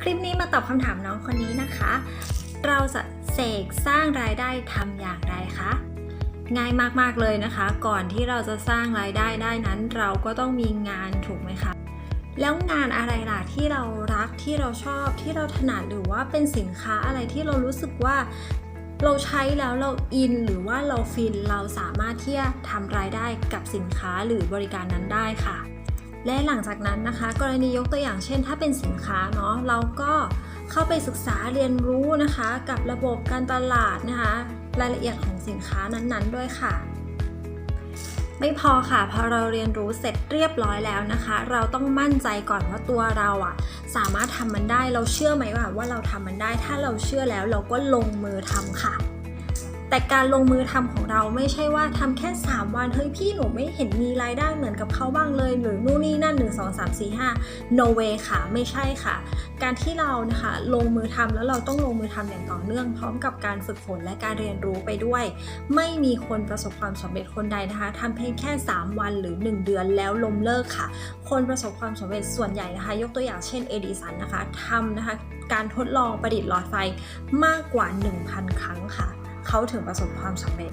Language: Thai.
คลิปนี้มาตอบคำถามน้องคนนี้นะคะ เราจะเสกสร้างรายได้ทำอย่างไรคะ ง่ายมากๆเลยนะคะ ก่อนที่เราจะสร้างรายได้ได้นั้น เราก็ต้องมีงานถูกไหมคะ แล้วงานอะไรล่ะที่เรารักที่เราชอบที่เราถนัดหรือว่าเป็นสินค้าอะไรที่เรารู้สึกว่าเราใช้แล้วเราอินหรือว่าเราฟินเราสามารถที่จะทำรายได้กับสินค้าหรือบริการนั้นได้ค่ะ และหลังจากนั้นนะคะ กรณียกตัวอย่างเช่น ถ้าเป็นสินค้าเนาะเราก็เข้าไปศึกษาเรียนรู้นะคะ กับระบบการตลาดนะคะ รายละเอียดของสินค้านั้นๆ ด้วยค่ะ ไม่พอค่ะพอเราเรียนรู้เสร็จเรียบร้อยแล้วนะคะ เราต้องมั่นใจก่อนว่าตัวเราอะสามารถทำมันได้เราเชื่อไหมว่าว่าเราทำมันได้ ถ้าเราเชื่อแล้วเราก็ลงมือทำค่ะ แต่การลงมือทำของเราไม่ใช่ว่าทำแค่ 3 วัน เฮ้ยพี่หนูไม่เห็นมีรายได้เหมือนกับเขาบ้างเลย หรือนู่นนี่นั่น 1 2 3 4 5 no way ค่ะ ไม่ใช่ค่ะ การที่เรานะคะลงมือทำแล้วเราต้องลงมือทำอย่างต่อเนื่อง พร้อมกับการฝึกฝนและการเรียนรู้ไปด้วย ไม่มีคนประสบความสำเร็จคนใดนะคะทำเพียงแค่ 3 วันหรือ 1 เดือนแล้วล้มเลิกค่ะ คนประสบความสำเร็จส่วนใหญ่นะคะ ยกตัวอย่างเช่นเอดิสันนะคะทำนะคะการทดลองประดิษฐ์หลอดไฟมากกว่า 1,000 ครั้ง เขาถึงประสบความสำเร็จ